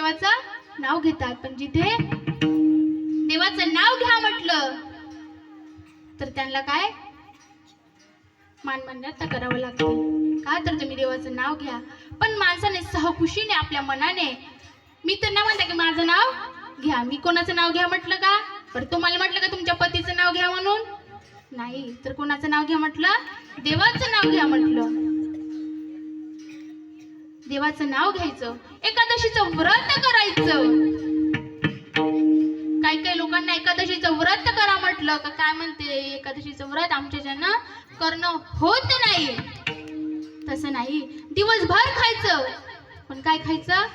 देवाचं नाव घेतात. पण जिथे देवाचं नाव घ्या म्हटलं तर त्यांना काय? मानमान्यता करावं लागते. का तर तुम्ही देवाचं नाव घ्या. पण माणसाने सहखुशीने आपल्या मनाने मी तर ना म्हणते की माझं नाव घ्या. मी कोणाचं नाव घ्या म्हटलं का? बरं तुम्हाला म्हटलं का तुमच्या पतीचं नाव घ्या म्हणून? नाही. तर कोणाचं नाव घ्या म्हटलं? देवाचं नाव घ्या म्हटलं. देवाचं नाव घ्यायचं एकादशीचं व्रत करायचं. काही काही लोकांना एकादशीचं व्रत करा म्हटलं का काय म्हणते एकादशीचं व्रत आमच्या ज्यांना करणं होत नाही. तसं नाही. दिवसभर खायचं. पण काय खायचं?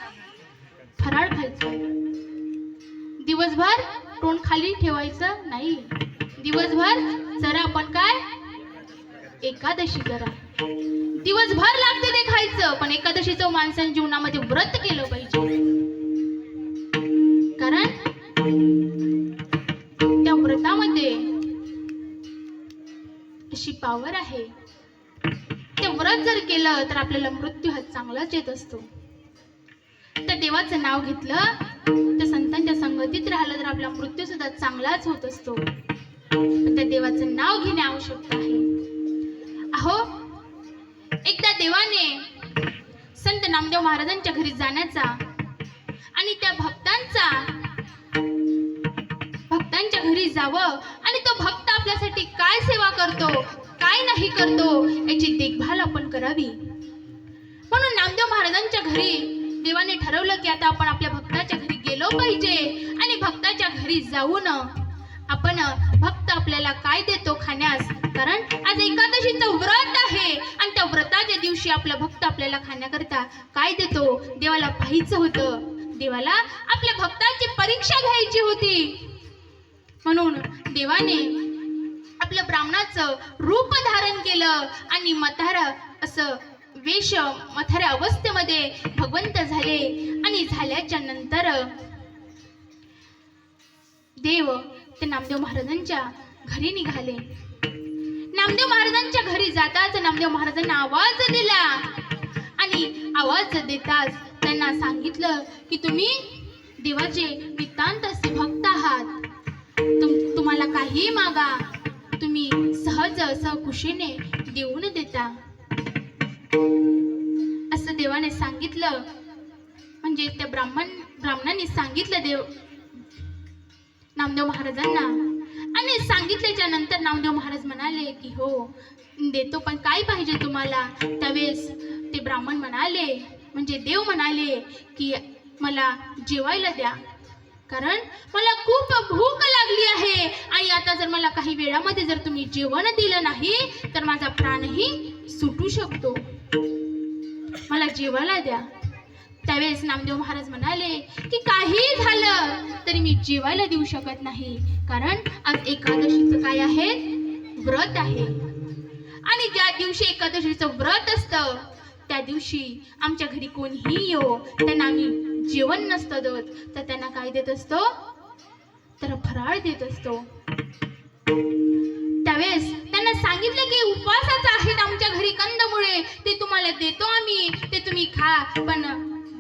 फराळ खायचं. दिवसभर तोंड खाली ठेवायचं नाही. दिवसभर जरा आपण काय? एकादशी करा. दिवसभर लागते ते खायचं पण एकादशीचं माणसाने जीवनामध्ये व्रत केलं पाहिजे. कारण त्या व्रतामध्ये अशी पावर आहे. ते व्रत जर केलं तर आपल्याला मृत्यू हा चांगलाच येत असतो. त्या देवाचं नाव घेतलं त्या संतांच्या संगतीत राहिलं तर आपला मृत्यू सुद्धा चांगलाच होत असतो. पण त्या देवाचं नाव घेणे आवश्यक आहे. अहो एकदा देवाने संत नामदेव महाराजांच्या घरी जाण्याचा आणि त्या भक्तांचा भक्तांच्या घरी जावं आणि तो भक्त आपल्यासाठी काय सेवा करतो काय नाही करतो याची देखभाल आपण करावी. म्हणून नामदेव महाराजांच्या घरी देवाने ठरवलं की आता आपण आपल्या भक्ताच्या घरी गेलो पाहिजे आणि भक्ताच्या घरी जाऊन आपण भक्त आपल्याला काय देतो खाण्यास? कारण आज एकादशीचं व्रत आहे आणि त्या व्रताच्या दिवशी आपला भक्त आपल्याला खाण्याकरता काय देतो? देवाला पाहायचं होतं. देवाला आपल्या भक्ताची परीक्षा घ्यायची होती. म्हणून देवाने आपलं ब्राह्मणाचं रूप धारण केलं आणि मथार असं वेश मथाऱ्या अवस्थेमध्ये भगवंत झाले. आणि झाल्याच्यानंतर देव ते नामदेव महाराजांच्या घरी निघाले. नामदेव महाराजांच्या घरी जाताच नामदेव महाराजांना आवाज दिला. आणि आवाज देताच त्यांना सांगितलं की तुम्ही देवाचे नितांत असे भक्त आहात. तुम तुम्हाला काही मागा. तुम्ही सहज असं खुशीने देऊन देता. असं देवाने सांगितलं. म्हणजे त्या ब्राह्मण ब्राह्मणांनी सांगितलं देव नामदेव महाराजांना. आणि सांगितल्याच्या नंतर नामदेव महाराज म्हणाले की हो देतो पण काय पाहिजे तुम्हाला? त्यावेळेस ते ब्राह्मण म्हणाले म्हणजे देव म्हणाले की मला जेवायला द्या कारण मला खूप भूक लागली आहे. आणि आता जर मला काही वेळामध्ये जर तुम्ही जेवण दिलं नाही तर माझा प्राणही सुटू शकतो. मला जेवायला द्या. त्यावेळेस नामदेव महाराज म्हणाले की काही झालं तरी मी जेवायला देऊ शकत नाही. कारण आज एकादशीचं काय आहे? व्रत आहे. आणि ज्या दिवशी एकादशीचं व्रत असतं त्या दिवशी आमच्या घरी कोणीही येऊ त्यांना आम्ही जेवण नसतं देत. तर त्यांना काय देत असतो? तर फराळ देत असतो. त्यावेळेस त्यांना सांगितलं की उपवासाचं आहेत आमच्या घरी कंदमुळे. ते तुम्हाला देतो आम्ही. ते तुम्ही खा. पण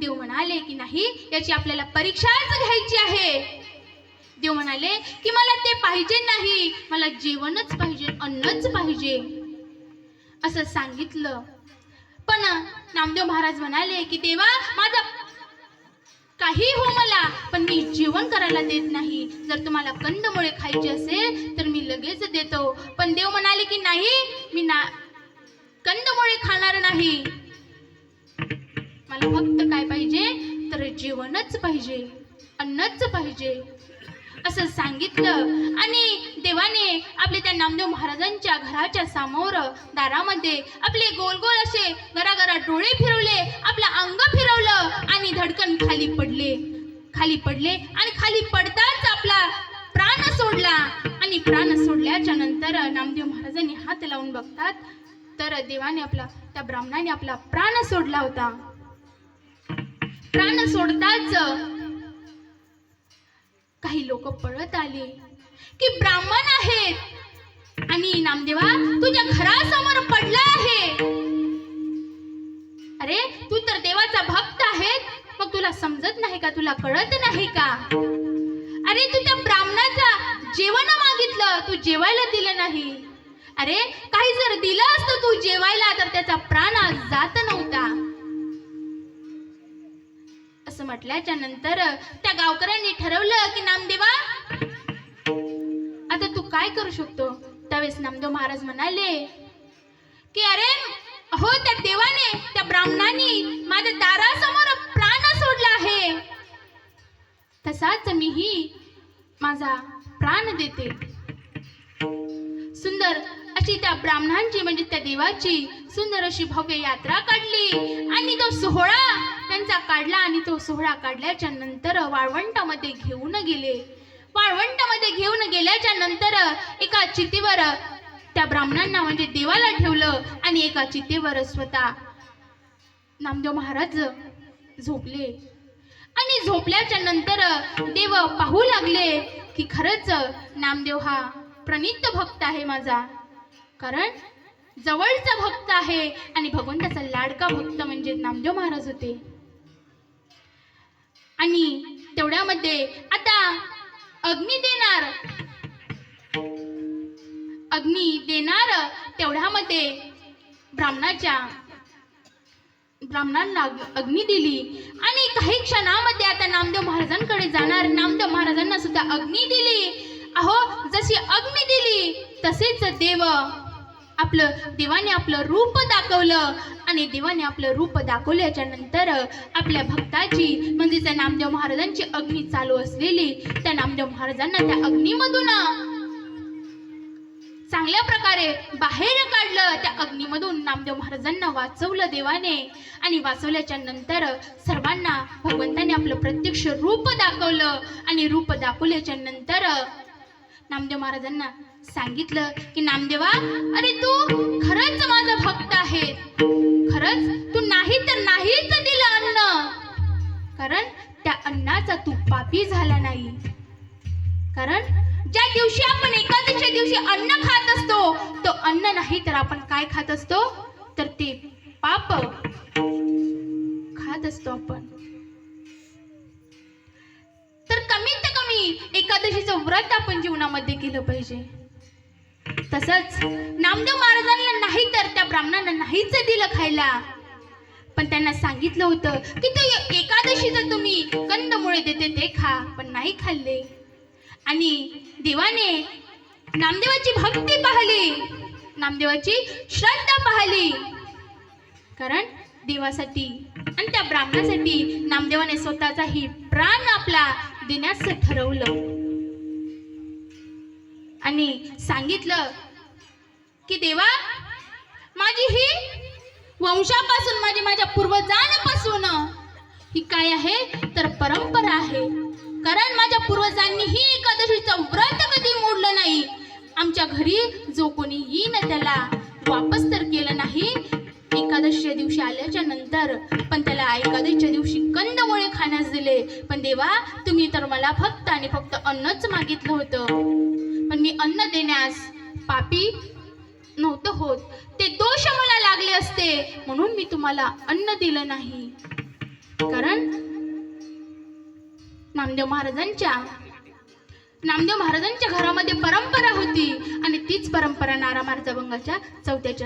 देव म्हणाले की नाही याची आपल्याला परीक्षाच घ्यायची आहे. देव म्हणाले की मला ते पाहिजे नाही मला जेवणच पाहिजे अन्नच पाहिजे. असं सांगितलं. पण नामदेव महाराज म्हणाले की देवा माझा काही हो मला पण मी जेवण करायला देत नाही. जर तुम्हाला कंदमुळे खायचे असेल तर मी लगेच देतो. पण देव म्हणाले की नाही मी ना कंदमुळे खाणार नाही. मला फक्त काय पाहिजे? तर जेवणच पाहिजे. अन्नच पाहिजे. असं सांगितलं. आणि देवाने आपले त्या नामदेव महाराजांच्या घराच्या समोर दारामध्ये आपले गोल गोल असे घराघरा डोळे फिरवले आपलं अंग फिरवलं आणि धडकन खाली पडले. खाली पडले आणि खाली पडताच आपला प्राण सोडला. आणि प्राण सोडल्याच्या नंतर नामदेव महाराजांनी हात लावून बघतात. तर देवाने आपला त्या ब्राह्मणाने आपला प्राण सोडला होता. प्राण सोडताच. काही लोक पळत आले की ब्राह्मण आहेत. आणि नामदेवा तुझ्या घरासमोर पडला आहे. अरे तू तर देवाचा भक्त आहे मग तुला समजत नाही का? तुला कळत नाही का? अरे तू त्या ब्राह्मणाचा जेवण मागितलं. तू जेवायला दिलं नाही. अरे काही जर दिलं असतं तू जेवायला तर त्याचा प्राण आज जात नव्हता. असं म्हटल्याच्या नंतर त्या गावकऱ्यांनी ठरवलं की नामदेवा आता तू काय करू शकतो? त्यावेळेस नामदेव महाराज म्हणाले की अरे हो त्या देवाने त्या ब्राह्मणाने माझ्या दारासमोर प्राण सोडला आहे. तसाच मीही माझा प्राण देते. सुंदर अशी त्या ब्राह्मणांची म्हणजे त्या देवाची सुंदर अशी भव्य यात्रा काढली. आणि तो सोहळा त्यांचा काढला आणि तो सोहळा काढल्याच्या नंतर वाळवंटामध्ये घेऊन गेले. वाळवंटामध्ये घेऊन गेल्याच्यानंतर एका चितीवर त्या ब्राह्मणांना म्हणजे देवाला ठेवलं आणि एका चितेवर स्वतः नामदेव महाराज झोपले. आणि झोपल्याच्या नंतर देव पाहू लागले की खरंच नामदेव हा प्रणित भक्त आहे माझा. कारण जवळचा भक्त आहे आणि भगवंताचा लाडका भक्त म्हणजे नामदेव महाराज होते. आणि तेवढ्यामध्ये आता अग्नी देणार. अग्नी देणार तेवढ्यामध्ये ब्राह्मणाच्या ब्राह्मणांना अग्नी दिली. आणि काही क्षणामध्ये आता नामदेव महाराजांकडे जाणार. नामदेव महाराजांना सुद्धा अग्नी दिली. अहो जशी अग्नी दिली तसेच देव आपलं देवाने आपलं रूप दाखवलं. आणि देवाने आपलं रूप दाखवल्याच्या नंतर आपल्या भक्ताची म्हणजे त्या नामदेव महाराजांची अग्नी चालू असलेली त्या नामदेव महाराजांना त्या अग्नीमधून चांगल्या प्रकारे बाहेर काढलं. त्या अग्नीमधून नामदेव महाराजांना वाचवलं देवाने. आणि वाचवल्याच्या नंतर सर्वांना भगवंताने आपलं प्रत्यक्ष रूप दाखवलं. आणि रूप दाखवल्याच्या नंतर नामदेव महाराजांना सांगितलं की नामदेवा अरे तू खरंच माझा भक्त आहे. खरंच तू नाही तर नाहीच दिलं अन्न. कारण त्या अन्नाचा तू पापी झाला नाही. कारण ज्या दिवशी आपण एकादशीच्या दिवशी अन्न खात असतो तो अन्न नाही तर आपण काय खात असतो? तर ते पाप खात असतो आपण. तर कमीत कमी एकादशीचं व्रत आपण जीवनामध्ये केलं पाहिजे. तसंच नामदेव महाराजांना नाही तर त्या ब्राह्मणांना नाहीच दिलं खायला. पण त्यांना सांगितलं होतं की ते एकादशीचं तुम्ही कंदमुळे देते ते खा पण नाही खाल्ले. आणि देवाने नामदेवाची भक्ती पाहिली. नामदेवाची श्रद्धा पाहिली. कारण देवासाठी आणि त्या ब्राह्मणासाठी नामदेवाने स्वतःचाही प्राण आपला देण्याचं ठरवलं. आणि सांगितलं की देवा माझी ही वंशापासून माझी माझ्या पूर्वजांपासून ही काय आहे? तर परंपरा आहे. कारण माझ्या पूर्वजांनी ही एकादशीचं व्रत कधी मोडलं नाही. आमच्या घरी जो कोणी येईन त्याला वापस तर केलं नाही. एकादशीच्या दिवशी आल्याच्यानंतर पण त्याला एकादशीच्या दिवशी कंदमुळे खाण्यास दिले. पण देवा तुम्ही तर मला फक्त आणि फक्त अन्नच मागितलं होतं. पण मी अन्न देण्यास पापी नव्हतं होत. ते दोष मला लागले असते म्हणून मी तुम्हाला अन्न दिलं नाही. कारण नामदेव महाराजांच्या नामदेव महाराजांच्या घरामध्ये परंपरा होती आणि तीच परंपरा नारा महाराजाभंगाच्या चौथ्या